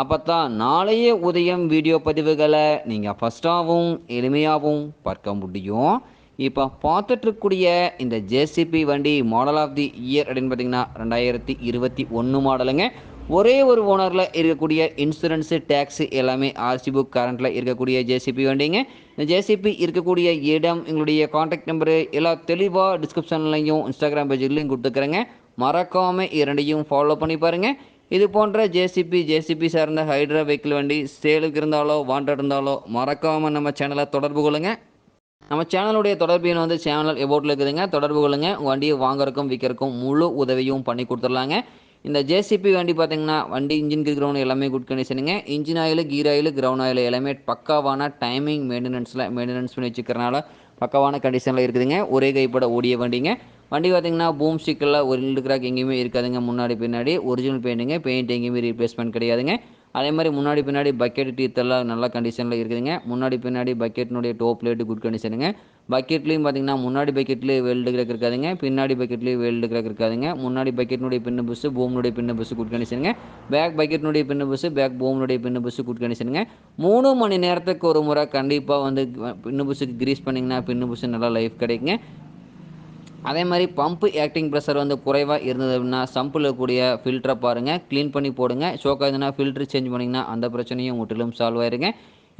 அப்போ தான் நாளைய உதயம் வீடியோ பதிவுகளை நீங்கள் ஃபஸ்ட்டாகவும் எளிமையாகவும் பார்க்க முடியும். இப்போ பார்த்துட்ருக்கூடிய இந்த ஜேசிபி வண்டி மாடல் ஆஃப் தி இயர் அப்படின்னு பார்த்தீங்கன்னா ரெண்டாயிரத்தி இருபத்தி ஒன்று மாடலுங்க. ஒரே ஒரு ஓனரில் இருக்கக்கூடிய இன்சூரன்ஸு டேக்ஸு எல்லாமே ஆர்சி புக் கரண்ட்டில் இருக்கக்கூடிய ஜேசிபி வண்டிங்க. இந்த ஜேசிபி இருக்கக்கூடிய இடம் எங்களுடைய காண்டாக்ட் நம்பரு எல்லா தெளிவாக டிஸ்கிரிப்ஷன்லையும் இன்ஸ்டாகிராம் பேஜ்லையும் கொடுத்துக்கிறேங்க. மறக்காமல் இரண்டையும் ஃபாலோ பண்ணி பாருங்கள் இது போன்ற ஜேசிபி ஜேசிபி சார்ந்த ஹைட்ரா வெஹிக்கிள் வண்டி சேலுக்கு இருந்தாலோ வாண்டட் இருந்தாலோ மறக்காமல் நம்ம சேனலை தொடர்பு கொள்ளுங்க. நம்ம சேனலுடைய தொடர்பு எண் வந்து சேனல் எபோட்டில் இருக்குதுங்க. தொடர்பு கொள்ளுங்க. வண்டியை வாங்குறதுக்கும் விற்கிறதுக்கும் முழு உதவியும் பண்ணி கொடுத்துர்லாங்க இந்த ஜேசிபி வண்டி பார்த்தீங்கன்னா வண்டி இன்ஜின் கிரவுண்ட் எல்லாமே good கண்டிஷனுங்க engine oil gear oil ground oil எல்லாமே பக்காவான டைமிங் மெயின்டெனன்ஸில் மெயின்டெனன்ஸ் பண்ணி வச்சுக்கிறனால பக்காவான கண்டிஷனில் இருக்குதுங்க. ஒரே கைப்பட ஓடிய வண்டிங்க. வண்டி பார்த்தீங்கன்னா பூம் ஸ்டிக்கெல்லாம் ஒரு ரெண்டு கிராக் எங்கேயுமே இருக்காதுங்க. முன்னாடி பின்னாடி ஒரிஜினல் பெயிண்ட்டுங்க பெயிண்ட் எங்கேயுமே ரீப்ளேஸ்மெண்ட் கிடையாதுங்க. அதே மாதிரி முன்னாடி பின்னாடி பக்கெட் டீத் எல்லாம் நல்ல கண்டிஷனில் இருக்குதுங்க. முன்னாடி பின்னாடி பக்கெட்டினுடைய டோப் பிளேட்டு குட் கண்டிஷனுங்க பக்கெட்லேயும் பார்த்தீங்கன்னா முன்னாடி பக்கெட்லேயே வெல்டு கிராக் இருக்காதுங்க. பின்னாடி பக்கெட்லேயும் வெல்டு கிராக் இருக்காதுங்க. முன்னாடி பக்கெட்னுடைய பின்னு பஸ்ஸு பூம்னுடைய பின்னு பஸ்ஸு குட் கண்டிஷனுங்க பேக் பக்கெட்னுடைய பின்னு பஸ்ஸு பேக் பூம்னுடைய பின்னு பஸ்ஸு குட் கண்டிஷனுங்க மூணு மணி நேரத்துக்கு ஒரு முறை கண்டிப்பாக வந்து பின்னு பஸ்ஸுக்கு கிரீஸ் பண்ணிங்கன்னா பின்னு பஸ்ஸு நல்லா லைஃப் கிடைக்குங்க. அதே மாதிரி பம்ப் ஆக்டிங் ப்ரெஷர் வந்து குறைவாக இருந்தது அப்படின்னா சம்பில் இருக்கக்கூடிய ஃபில்டரை பாருங்கள் க்ளீன் பண்ணி போடுங்க. ஷோக்காக இருந்ததுன்னா ஃபில்ட்ரு சேஞ்ச் பண்ணிங்கன்னா அந்த பிரச்சனையும் முற்றிலும் சால்வ் ஆயிருங்க.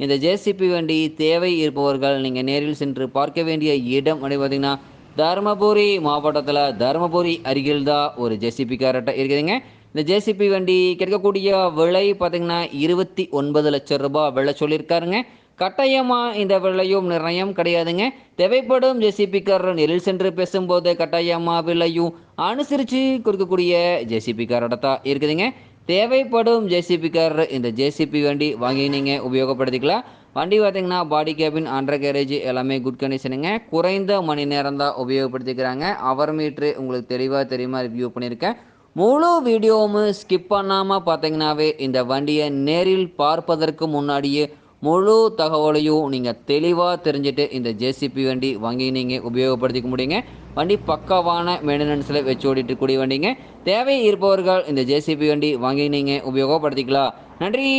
இந்த ஜேசிபி வண்டி தேவை இருப்பவர்கள் நீங்கள் நேரில் சென்று பார்க்க வேண்டிய இடம் அப்படி பார்த்தீங்கன்னா தருமபுரி மாவட்டத்தில் தருமபுரி அருகில் தான் ஒரு ஜேசிபி காரட்டை இருக்குதுங்க. இந்த ஜேசிபி வண்டி கிடைக்கக்கூடிய விலை பார்த்தீங்கன்னா இருபத்தி ஒன்பது லட்சம் ரூபாய் விலை சொல்லியிருக்காருங்க. கட்டாயமாக இந்த விலையும் நிர்ணயம் கிடையாதுங்க. தேவைப்படும் ஜேசிபிக்காரர் எழில் சென்று பேசும்போது கட்டாயமாக விலையும் அனுசரித்து கொடுக்கக்கூடிய ஜேசிபிக்காரோட தான் இருக்குதுங்க. தேவைப்படும் ஜேசிபிக்காரர் இந்த ஜேசிபி வண்டி வாங்கி நீங்கள் உபயோகப்படுத்திக்கலாம். வண்டி பார்த்தீங்கன்னா பாடி கேபின் அண்டர் கேரேஜ் எல்லாமே குட் கண்டிஷனுங்க குறைந்த மணி நேரம் தான் உபயோகப்படுத்திக்கிறாங்க. அவர் மீட்ரு உங்களுக்கு தெளிவாக தெரியுமா? ரிவ்யூ பண்ணியிருக்கேன். முழு வீடியோவும் ஸ்கிப் பண்ணாமல் பார்த்தீங்கன்னாவே இந்த வண்டியை நேரில் பார்ப்பதற்கு முன்னாடியே முழு தகவலையும் நீங்கள் தெளிவாக தெரிஞ்சுட்டு இந்த ஜேசிபி வண்டி வாங்கி நீங்கள் உபயோகப்படுத்திக்க முடியுங்க. வண்டி பக்காவான மெயின்டெனன்ஸில் வச்சு ஓடிட்டு கூடிய வண்டிங்க. தேவை இருப்பவர்கள் இந்த ஜேசிபி வண்டி வாங்கி நீங்கள் உபயோகப்படுத்திக்கலாம். நன்றி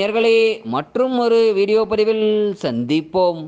நேர்களே. மற்றும் ஒரு வீடியோ பதிவில் சந்திப்போம்.